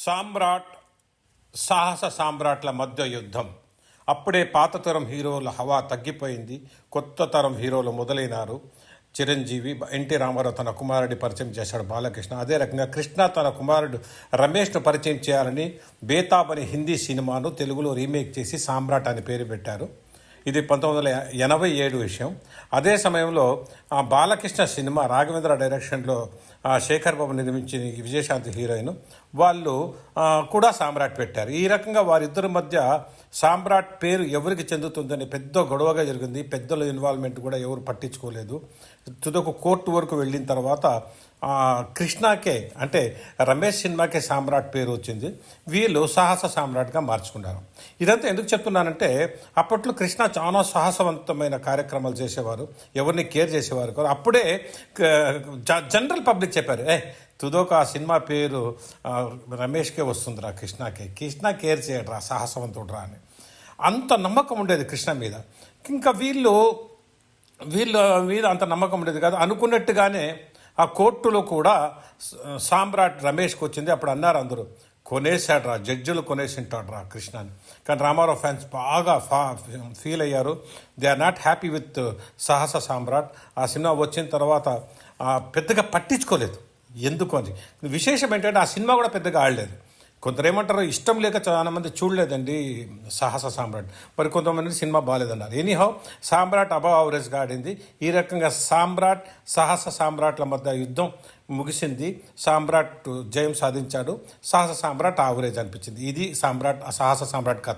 సామ్రాట్ సాహస సామ్రాట్ల మధ్య యుద్ధం. అప్పుడే పాత తరం హీరోల హవా తగ్గిపోయింది. కొత్త తరం హీరోలు మొదలైనారు. చిరంజీవి ఎన్టీ రామారావు తన కుమారుడి పరిచయం చేశాడు బాలకృష్ణ. అదే రకంగా కృష్ణ తన కుమారుడు రమేష్ను పరిచయం చేయాలని బేతాబ్ అనే హిందీ సినిమాను తెలుగులో రీమేక్ చేసి సామ్రాట్ అని పేరు పెట్టారు. ఇది పంతొమ్మిది వందల ఎనభై ఏడు విషయం. అదే సమయంలో ఆ బాలకృష్ణ సినిమా రాఘవేంద్ర డైరెక్షన్లో శేఖర్ బాబు నిర్మించిన ఈ విజయశాంతి హీరోయిన్ వాళ్ళు కూడా సామ్రాట్ పెట్టారు. ఈ రకంగా వారిద్దరి మధ్య సామ్రాట్ పేరు ఎవరికి చెందుతుందని పెద్ద గొడవగా జరిగింది. పెద్దల ఇన్వాల్వ్మెంట్ కూడా ఎవరు పట్టించుకోలేదు. తుదకు కోర్టు వరకు వెళ్ళిన తర్వాత కృష్ణాకే అంటే రమేష్ సినిమాకే సామ్రాట్ పేరు వచ్చింది. వీళ్ళు సాహస సామ్రాట్గా మార్చుకున్నారు. ఇదంతా ఎందుకు చెప్తున్నానంటే అప్పట్లో కృష్ణ చాలా సాహసవంతమైన కార్యక్రమాలు చేసేవారు. ఎవరిని కేర్ చేసేవారు కాదు. అప్పుడే జనరల్ పబ్లిక్ చెప్పారు ఏ తుదోక ఆ సినిమా పేరు రమేష్కే వస్తుందిరా కృష్ణకే. కృష్ణ కేర్ చేయడరా సాహసవంతుడురా అని. అంత నమ్మకం ఉండేది కృష్ణ మీద. ఇంకా వీళ్ళు వీళ్ళు మీద అంత నమ్మకం ఉండేది కాదు. అనుకున్నట్టుగానే ఆ కోర్టులో కూడా సామ్రాట్ రమేష్కి వచ్చింది అప్పుడు అన్నారు అందరూ కొనేసాడ్రా జడ్జిలు కొనేసింటాడ్రా కృష్ణని. కానీ రామారావు ఫ్యాన్స్ బాగా ఫా ఫీల్ అయ్యారు. They are not happy with Sahasa Samrat. ఆ సినిమా వచ్చిన తర్వాత పెద్దగా పట్టించుకోలేదు. ఎందుకు అని. విశేషం ఏంటంటే ఆ సినిమా కూడా పెద్దగా ఆడలేదు. కొందరు ఏమంటారు ఇష్టం లేక చాలా మంది చూడలేదండి సాహస సామ్రాట్. మరి కొంతమంది సినిమా బాగాలేదన్నారు. ఎనీహౌ సామ్రాట్ అబవ్ అవరేజ్గా ఆడింది. ఈ రకంగా సామ్రాట్ సాహస సామ్రాట్ల మధ్య యుద్ధం ముగిసింది. సామ్రాట్ జయం సాధించాడు. సాహస సామ్రాట్ ఆవరేజ్ అనిపించింది. ఇది సామ్రాట్ సాహస సామ్రాట్ కథ.